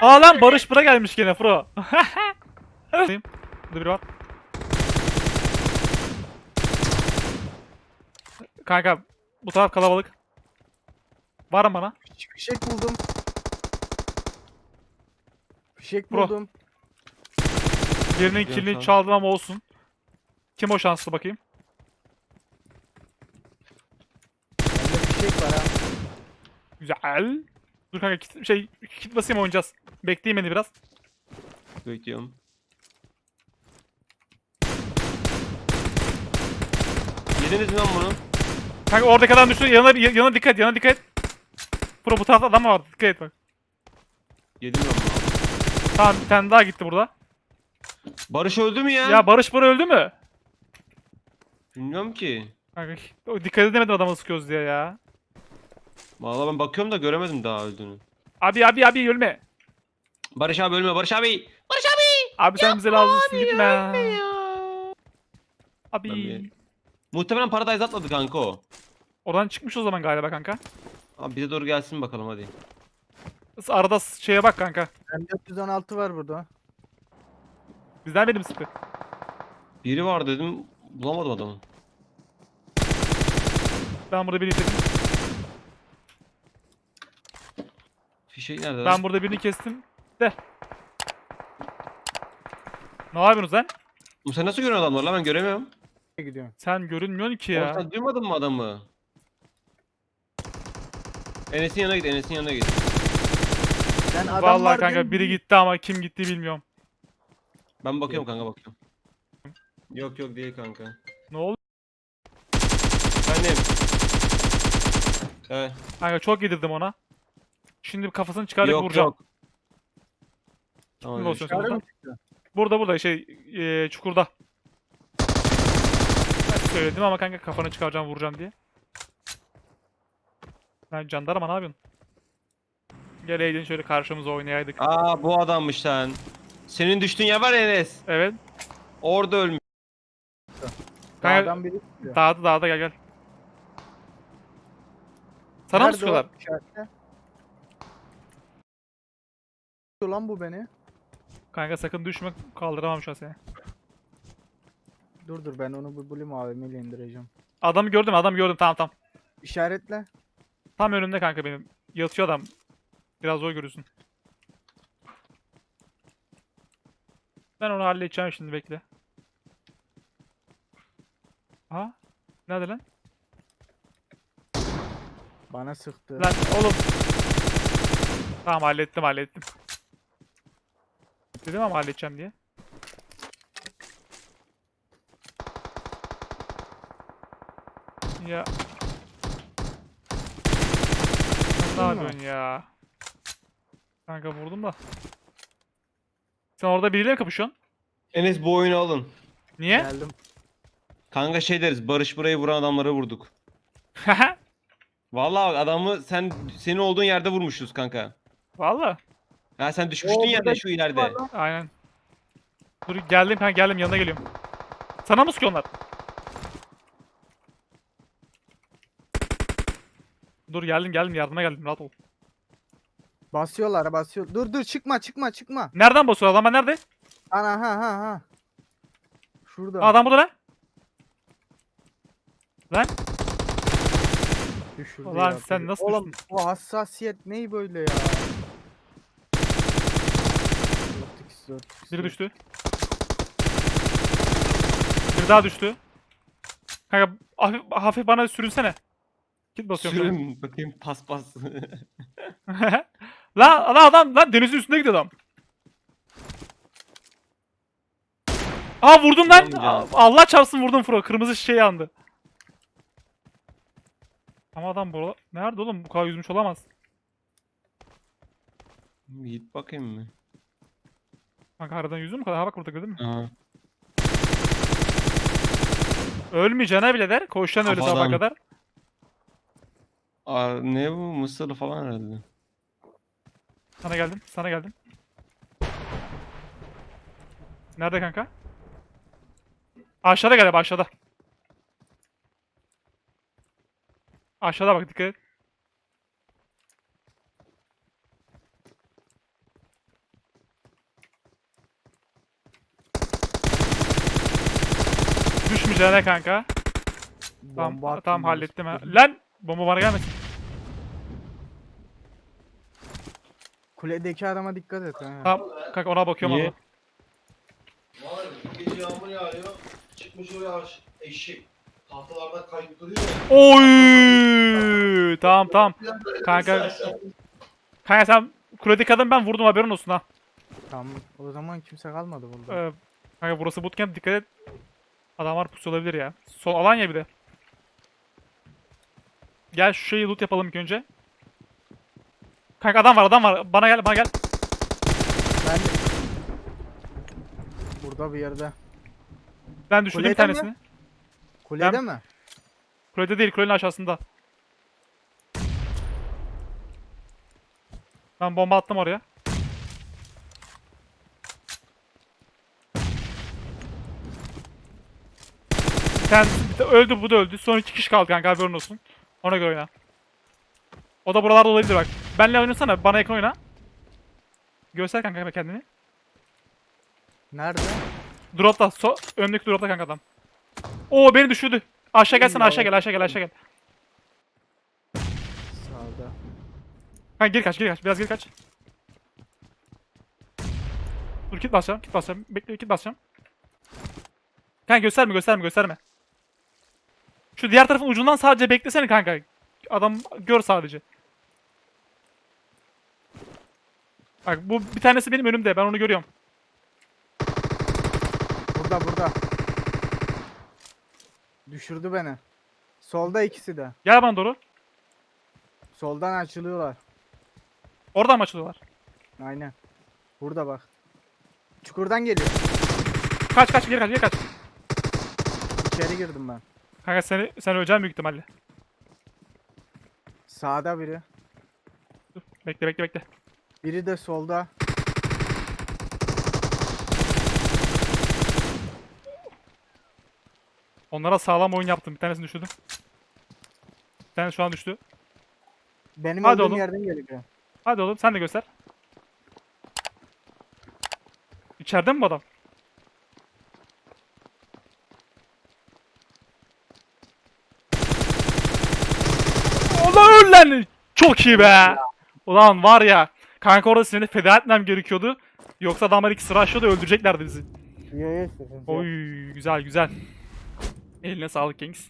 Aa lan Barış bura gelmiş gene Fro. Burada biri var. Kanka bu taraf kalabalık. Var mı bana? Fişek buldum. Fişek Bro. buldum. Birinin Yok, kilini çaldım ama olsun. Kim o şanslı bakayım? Bende fişek var ha. Güzel. Dur kanka kit, şey kit basayım oynayacağız. Bekleyin beni biraz. Bekliyorum. Yediniz mi lan bunu? Kanka oradaki adam düştü. Yanına, yanına dikkat et, yanına dikkat et. Bro bu tarafta adam var. Dikkat et bak. Yedim ben bunu. Tamam bir tane daha gitti burada. Barış öldü mü ya? Ya Barış Bora öldü mü? Bilmiyorum ki. Kanka o dikkat edemedim adamı sıkıyoruz diye ya. Vallahi ben bakıyorum da göremedim daha öldüğünü. Abi abi abi ölme. Barış abi ölme Barış abi. Barış abi. Abi sen bize lazımsın gitme. Abi. Ben bir- Muhtemelen Paradise atladı kanka o. Oradan çıkmış o zaman galiba kanka. Abi bize doğru gelsin bakalım hadi. Arada s- şeye bak kanka. Bende 416 var burada. Bizden benim sıkı. Biri var dedim bulamadım adamı. Ben burada birini kestim. Fişek nerede? lan? Ben burada birini kestim. De. Ne yapıyorsunuz lan? Oğlum Sen nasıl görüyorsun adamları lan ben göremiyorum. Gidiyorum? Sen görünmüyorsun ki Oğlum ya. sen duymadın mı adamı? Enes'in yanına git Enes'in yanına git. Sen adam Vallahi var kanka diyorum, biri gitti ama kim gitti bilmiyorum. Ben bakıyorum kanka bakıyorum. Yok yok değil kanka. Ne oldu? Efendim. Evet. Kanka çok yedirdim ona. Şimdi kafasını çıkarıp yok vuracağım. yok. Tamam. Olsun burada? Burada şey eee, çukurda. Ben söyledim ama kanka kafanı çıkaracağım vuracağım diye. Ben jandarma ne yapıyorsun? Geleydin şöyle karşımıza oynayaydık. Aa bu adammış lan. Senin düştüğün yer var ya Enes. Evet. Orada ölmüş. Kanka Dağdan biri çıkıyor. dağda dağda gel gel. Sana mı Nerede o sıkıyorlar? işaretle? Sıkıyor lan bu beni. Kanka sakın düşme kaldıramam şu an seni. Dur dur ben onu bu bulim AVM'yle indireceğim. Adamı gördüm adamı gördüm tamam tamam. İşaretle. Tam önümde kanka benim. Yatıyor adam. Biraz zor görürsün. Ben onu halledeceğim şimdi bekle. Ha? Nerede lan? Bana sıktı. Lan oğlum. Tamam hallettim hallettim. Dedim ama halledeceğim diye. Ya. Sen ne yapıyorsun ya? Kanka vurdum da. Sen orada biriyle mi kapışıyorsun? Enes bu oyunu alın. Niye? Geldim. Kanka şey deriz Barış burayı vuran adamları vurduk. Vallahi bak adamı sen senin olduğun yerde vurmuşuz kanka. Valla. Ya sen düşmüştün Oo, yerde burada şu ileride. Aynen. Dur geldim kanka geldim yanına geliyorum. Sana mı sıkıyorlar? Dur geldim geldim yardıma geldim rahat ol. Basıyorlar basıyor. Dur dur çıkma çıkma çıkma. Nereden basıyor adam ben nerede? Ana ha ha ha. Şurada. Adam burada lan. Lan Düşürdü Ulan ya sen nasıl Oğlum düştün? bu hassasiyet ney böyle ya? 4x, 4x, biri düştü. Bir daha düştü. Kanka hafif, hafif bana sürünsene. Git basıyorum. Sürün bakayım pas pas. lan lan adam lan denizin üstünde gidiyor adam. Aa vurdum lan. Aa, Allah çarpsın vurdum Fro. Kırmızı şey yandı. Ama adam burada nerede oğlum? Bu kadar yüzmüş olamaz. Git bakayım mı? Kanka aradan yüzü mü kadar? Ha bak burada gördün mü? Aha. Ölmeyeceğine bile der. Koşacaksın öyle sabaha Kafadan. kadar. Aa, ne bu Mısır falan herhalde. Sana geldim. Sana geldim. Nerede kanka? Aşağıda galiba aşağıda. Aşağıda bak dikkat et. Gelene kanka. Tamam, Bomba attım tamam ben hallettim ha. Lan bomba bana gelmesin. Kuledeki adama dikkat et ha. Tamam kanka ona bakıyorum Niye? ama. Vallahi gece yağmur yağıyor. Çıkmış oraya aş- eşek. Tahtalardan kayıp duruyor ya. Oy! Tamam tamam. Kanka- Kanka sen kuledeki adam ben vurdum haberin olsun ha. Tamam. O zaman kimse kalmadı burada. Ee, kanka burası bootcamp dikkat et. Adamlar pusu olabilir ya. Sol alan ya bir de. Gel şu şeyi loot yapalım ilk önce. Kanka adam var adam var. Bana gel bana gel. Ben Burada bir yerde. Ben düşürdüm bir Kulede mi? tanesini. Kulede Ben- mi? Kulede değil kulenin aşağısında. Ben bomba attım oraya. Tane bir de öldü bu da öldü. Son iki kişi kaldı kanka haberin olsun. Ona göre oyna. O da buralarda olabilir bak. Benle oynasana bana yakın oyna. Göster kanka kendini. Nerede? Dropta. So önümdeki dropta kanka adam. Oo beni düşürdü. Aşağı gelsene aşağı gel aşağı gel aşağı gel. Sağda. Kanka geri kaç geri kaç biraz geri kaç. Dur kit basacağım kit basacağım. Bekle kit basacağım. Kanka gösterme gösterme gösterme. Şu diğer tarafın ucundan sadece beklesene kanka. Adam gör sadece. Bak bu bir tanesi benim önümde ben onu görüyorum. Burada burada. Düşürdü beni. Solda ikisi de. Gel bana doğru. Soldan açılıyorlar. Oradan mı açılıyorlar? Aynen. Burada bak. Çukurdan geliyor. Kaç kaç geri kaç geri kaç. İçeri girdim ben. Kanka seni, sen öleceksin büyük ihtimalle. Sağda biri. Dur, bekle bekle bekle. Biri de solda. Onlara sağlam oyun yaptım. Bir tanesini düşürdüm. Bir tane şu an düştü. Benim Hadi olduğum oğlum. yerden geliyor. Hadi oğlum sen de göster. İçeride mi bu adam? Lan! Çok iyi be! Ulan var ya. Kanka orada seni feda etmem gerekiyordu. Yoksa adamlar iki sıra aşağıda öldüreceklerdi bizi. Oy güzel güzel. Eline sağlık Kings.